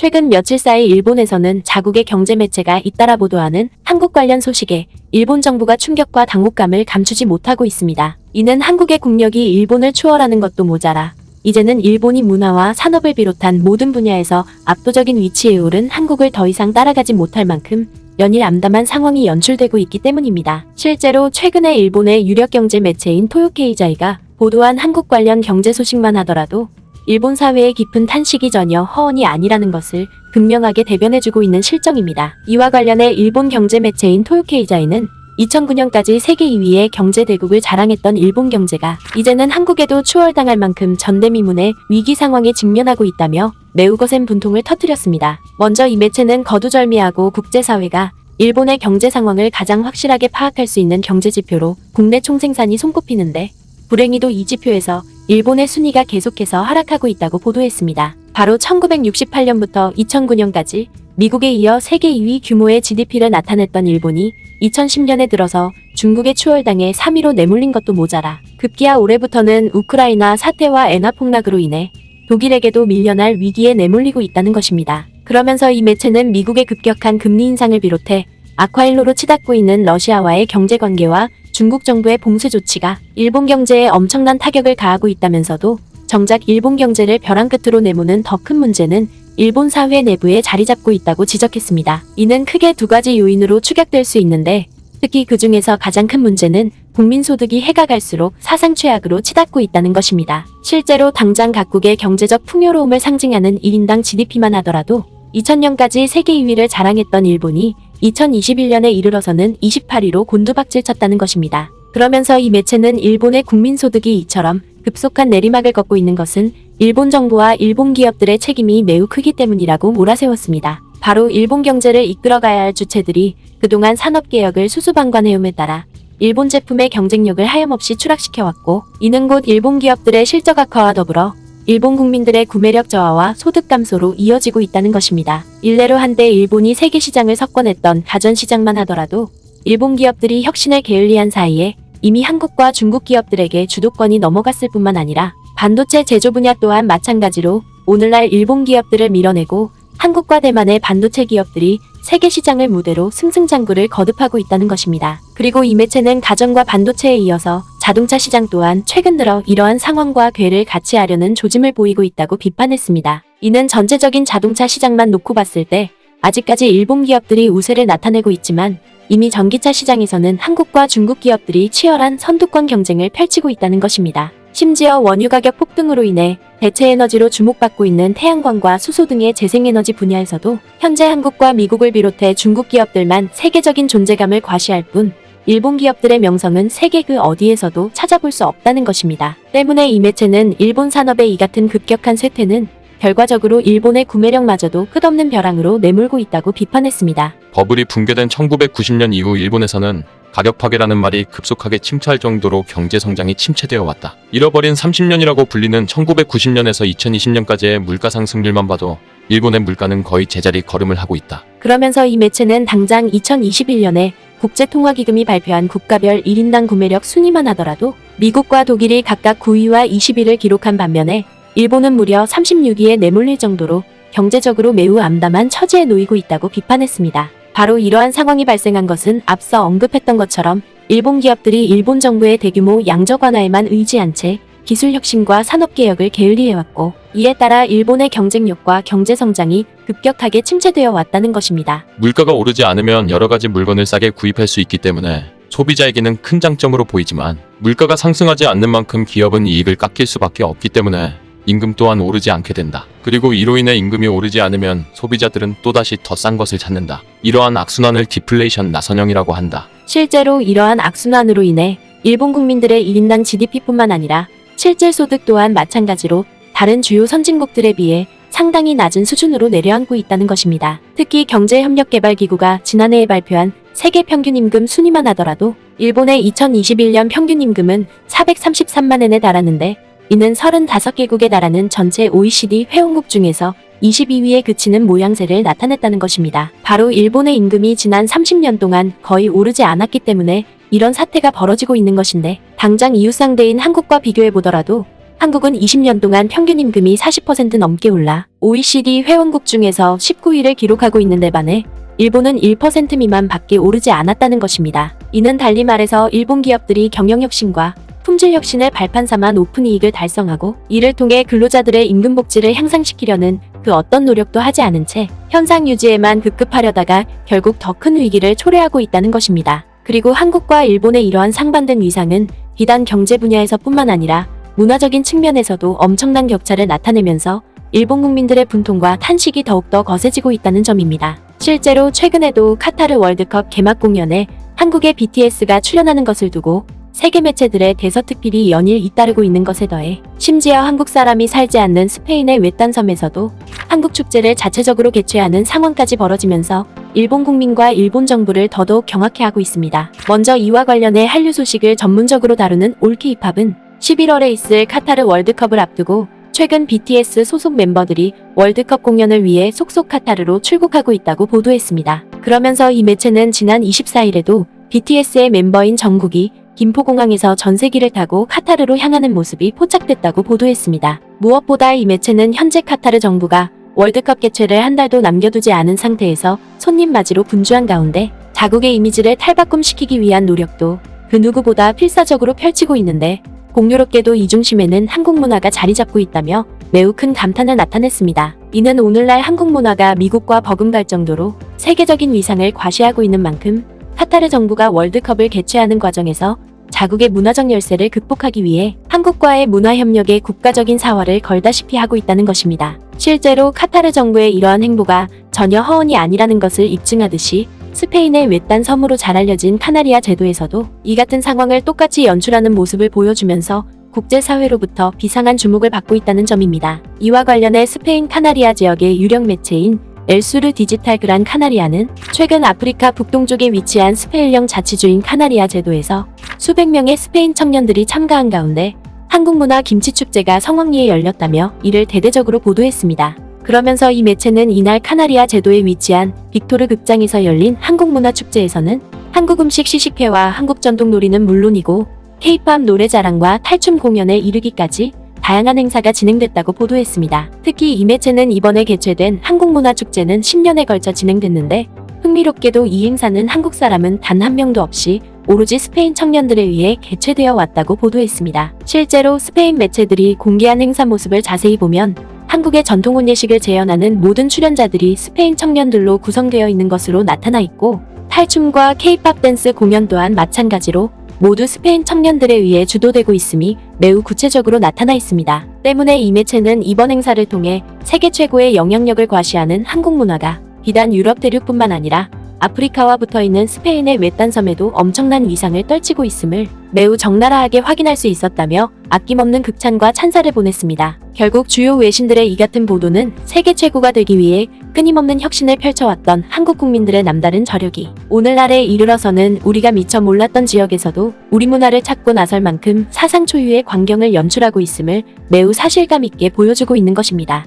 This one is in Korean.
최근 며칠 사이 일본에서는 자국의 경제 매체가 잇따라 보도하는 한국 관련 소식에 일본 정부가 충격과 당혹감을 감추지 못하고 있습니다. 이는 한국의 국력이 일본을 추월하는 것도 모자라 이제는 일본이 문화와 산업을 비롯한 모든 분야에서 압도적인 위치에 오른 한국을 더 이상 따라가지 못할 만큼 연일 암담한 상황이 연출되고 있기 때문입니다. 실제로 최근에 일본의 유력 경제 매체인 토요케이자이가 보도한 한국 관련 경제 소식만 하더라도 일본 사회의 깊은 탄식이 전혀 허언이 아니라는 것을 분명하게 대변해주고 있는 실정입니다. 이와 관련해 일본 경제 매체인 토요케이자이는 2009년까지 세계 2위의 경제 대국을 자랑했던 일본 경제가 이제는 한국에도 추월당할 만큼 전대미문의 위기 상황에 직면하고 있다며 매우 거센 분통을 터뜨렸습니다. 먼저 이 매체는 거두절미하고 국제사회가 일본의 경제 상황을 가장 확실하게 파악할 수 있는 경제 지표로 국내 총생산이 손꼽히는데 불행히도 이 지표에서 일본의 순위가 계속해서 하락하고 있다고 보도했습니다. 바로 1968년부터 2009년까지 미국에 이어 세계 2위 규모의 GDP를 나타냈던 일본이 2010년에 들어서 중국의 추월당에 3위로 내몰린 것도 모자라 급기야 올해부터는 우크라이나 사태와 엔화 폭락으로 인해 독일에게도 밀려날 위기에 내몰리고 있다는 것입니다. 그러면서 이 매체는 미국의 급격한 금리 인상을 비롯해 아쿠아일로로 치닫고 있는 러시아와의 경제 관계와 중국 정부의 봉쇄 조치가 일본 경제에 엄청난 타격을 가하고 있다면서도 정작 일본 경제를 벼랑 끝으로 내모는 더 큰 문제는 일본 사회 내부에 자리 잡고 있다고 지적했습니다. 이는 크게 두 가지 요인으로 추격될 수 있는데 특히 그 중에서 가장 큰 문제는 국민 소득이 해가 갈수록 사상 최악으로 치닫고 있다는 것입니다. 실제로 당장 각국의 경제적 풍요로움을 상징하는 1인당 GDP만 하더라도 2000년까지 세계 2위를 자랑했던 일본이 2021년에 이르러서는 28위로 곤두박질 쳤다는 것입니다. 그러면서 이 매체는 일본의 국민 소득이 이처럼 급속한 내리막을 걷고 있는 것은 일본 정부와 일본 기업들의 책임이 매우 크기 때문이라고 몰아세웠습니다. 바로 일본 경제를 이끌어가야 할 주체들이 그동안 산업개혁을 수수방관해옴에 따라 일본 제품의 경쟁력을 하염없이 추락시켜왔고 이는 곧 일본 기업들의 실적 악화와 더불어 일본 국민들의 구매력 저하와 소득 감소로 이어지고 있다는 것입니다. 일례로 한때 일본이 세계 시장을 석권했던 가전 시장만 하더라도 일본 기업들이 혁신을 게을리한 사이에 이미 한국과 중국 기업들에게 주도권이 넘어갔을 뿐만 아니라 반도체 제조 분야 또한 마찬가지로 오늘날 일본 기업들을 밀어내고 한국과 대만의 반도체 기업들이 세계 시장을 무대로 승승장구를 거듭하고 있다는 것입니다. 그리고 이 매체는 가전과 반도체에 이어서 자동차 시장 또한 최근 들어 이러한 상황과 궤를 같이 하려는 조짐을 보이고 있다고 비판했습니다. 이는 전체적인 자동차 시장만 놓고 봤을 때 아직까지 일본 기업들이 우세를 나타내고 있지만 이미 전기차 시장에서는 한국과 중국 기업들이 치열한 선두권 경쟁을 펼치고 있다는 것입니다. 심지어 원유 가격 폭등으로 인해 대체 에너지로 주목받고 있는 태양광과 수소 등의 재생에너지 분야에서도 현재 한국과 미국을 비롯해 중국 기업들만 세계적인 존재감을 과시할 뿐 일본 기업들의 명성은 세계 그 어디에서도 찾아볼 수 없다는 것입니다. 때문에 이 매체는 일본 산업의 이 같은 급격한 쇠퇴는 결과적으로 일본의 구매력마저도 끝없는 벼랑으로 내몰고 있다고 비판했습니다. 버블이 붕괴된 1990년 이후 일본에서는 가격 파괴라는 말이 급속하게 침투할 정도로 경제 성장이 침체되어 왔다. 잃어버린 30년이라고 불리는 1990년에서 2020년까지의 물가 상승률만 봐도 일본의 물가는 거의 제자리 걸음을 하고 있다. 그러면서 이 매체는 당장 2021년에 국제통화기금이 발표한 국가별 1인당 구매력 순위만 하더라도 미국과 독일이 각각 9위와 20위를 기록한 반면에 일본은 무려 36위에 내몰릴 정도로 경제적으로 매우 암담한 처지에 놓이고 있다고 비판했습니다. 바로 이러한 상황이 발생한 것은 앞서 언급했던 것처럼 일본 기업들이 일본 정부의 대규모 양적 완화에만 의지한 채 기술 혁신과 산업 개혁을 게을리해왔고 이에 따라 일본의 경쟁력과 경제 성장이 급격하게 침체되어 왔다는 것입니다. 물가가 오르지 않으면 여러 가지 물건을 싸게 구입할 수 있기 때문에 소비자에게는 큰 장점으로 보이지만 물가가 상승하지 않는 만큼 기업은 이익을 깎일 수밖에 없기 때문에 임금 또한 오르지 않게 된다. 그리고 이로 인해 임금이 오르지 않으면 소비자들은 또다시 더 싼 것을 찾는다. 이러한 악순환을 디플레이션 나선형이라고 한다. 실제로 이러한 악순환으로 인해 일본 국민들의 1인당 GDP뿐만 아니라 실질 소득 또한 마찬가지로 다른 주요 선진국들에 비해 상당히 낮은 수준으로 내려앉고 있다는 것입니다. 특히 경제협력개발기구가 지난해에 발표한 세계 평균 임금 순위만 하더라도 일본의 2021년 평균 임금은 433만 엔에 달하는데 이는 35개국에 달하는 전체 OECD 회원국 중에서 22위에 그치는 모양새를 나타냈다는 것입니다. 바로 일본의 임금이 지난 30년 동안 거의 오르지 않았기 때문에 이런 사태가 벌어지고 있는 것인데 당장 이웃 상대인 한국과 비교해 보더라도 한국은 20년 동안 평균 임금이 40% 넘게 올라 OECD 회원국 중에서 19위를 기록하고 있는데 반해 일본은 1% 미만 밖에 오르지 않았다는 것입니다. 이는 달리 말해서 일본 기업들이 경영 혁신과 품질 혁신을 발판 삼아 높은 이익을 달성하고 이를 통해 근로자들의 임금 복지를 향상시키려는 그 어떤 노력도 하지 않은 채 현상 유지에만 급급하려다가 결국 더 큰 위기를 초래하고 있다는 것입니다. 그리고 한국과 일본의 이러한 상반된 위상은 비단 경제 분야에서뿐만 아니라 문화적인 측면에서도 엄청난 격차를 나타내면서 일본 국민들의 분통과 탄식이 더욱더 거세지고 있다는 점입니다. 실제로 최근에도 카타르 월드컵 개막 공연에 한국의 BTS가 출연하는 것을 두고 세계 매체들의 대서특필이 연일 잇따르고 있는 것에 더해 심지어 한국 사람이 살지 않는 스페인의 외딴 섬에서도 한국 축제를 자체적으로 개최하는 상황까지 벌어지면서 일본 국민과 일본 정부를 더더욱 경악해 하고 있습니다. 먼저 이와 관련해 한류 소식을 전문적으로 다루는 올케이팝은 11월에 있을 카타르 월드컵을 앞두고 최근 BTS 소속 멤버들이 월드컵 공연을 위해 속속 카타르로 출국하고 있다고 보도했습니다. 그러면서 이 매체는 지난 24일에도 BTS의 멤버인 정국이 김포공항에서 전세기를 타고 카타르로 향하는 모습이 포착됐다고 보도했습니다. 무엇보다 이 매체는 현재 카타르 정부가 월드컵 개최를 한 달도 남겨두지 않은 상태에서 손님 맞이로 분주한 가운데 자국의 이미지를 탈바꿈시키기 위한 노력도 그 누구보다 필사적으로 펼치고 있는데 공교롭게도 이 중심에는 한국 문화가 자리 잡고 있다며 매우 큰 감탄을 나타냈습니다. 이는 오늘날 한국 문화가 미국과 버금갈 정도로 세계적인 위상을 과시하고 있는 만큼 카타르 정부가 월드컵을 개최하는 과정에서 자국의 문화적 열세를 극복하기 위해 한국과의 문화협력에 국가적인 사활을 걸다시피 하고 있다는 것입니다. 실제로 카타르 정부의 이러한 행보가 전혀 허언이 아니라는 것을 입증하듯이 스페인의 외딴 섬으로 잘 알려진 카나리아 제도에서도 이 같은 상황을 똑같이 연출하는 모습을 보여주면서 국제사회로부터 비상한 주목을 받고 있다는 점입니다. 이와 관련해 스페인 카나리아 지역의 유력 매체인 엘수르 디지털 그란 카나리아는 최근 아프리카 북동쪽에 위치한 스페인령 자치주인 카나리아 제도에서 수백 명의 스페인 청년들이 참가한 가운데 한국 문화 김치 축제가 성황리에 열렸다며 이를 대대적으로 보도했습니다. 그러면서 이 매체는 이날 카나리아 제도에 위치한 빅토르 극장에서 열린 한국 문화 축제에서는 한국 음식 시식회와 한국 전통 놀이는 물론이고 케이팝 노래 자랑과 탈춤 공연에 이르기까지 다양한 행사가 진행됐다고 보도했습니다. 특히 이 매체는 이번에 개최된 한국문화축제는 10년에 걸쳐 진행됐는데 흥미롭게도 이 행사는 한국 사람은 단 한 명도 없이 오로지 스페인 청년들에 의해 개최되어 왔다고 보도했습니다. 실제로 스페인 매체들이 공개한 행사 모습을 자세히 보면 한국의 전통 혼 예식을 재현하는 모든 출연자들이 스페인 청년들로 구성되어 있는 것으로 나타나 있고 탈춤과 케이팝 댄스 공연 또한 마찬가지로 모두 스페인 청년들에 의해 주도되고 있음이 매우 구체적으로 나타나 있습니다. 때문에 이 매체는 이번 행사를 통해 세계 최고의 영향력을 과시하는 한국 문화가 비단 유럽 대륙뿐만 아니라 아프리카와 붙어 있는 스페인의 외딴 섬에도 엄청난 위상을 떨치고 있음을 매우 적나라하게 확인할 수 있었다며 아낌없는 극찬과 찬사를 보냈습니다. 결국 주요 외신들의 이 같은 보도는 세계 최고가 되기 위해 끊임없는 혁신을 펼쳐왔던 한국 국민들의 남다른 저력이 오늘날에 이르러서는 우리가 미처 몰랐던 지역에서도 우리 문화를 찾고 나설 만큼 사상 초유의 광경을 연출하고 있음을 매우 사실감 있게 보여주고 있는 것입니다.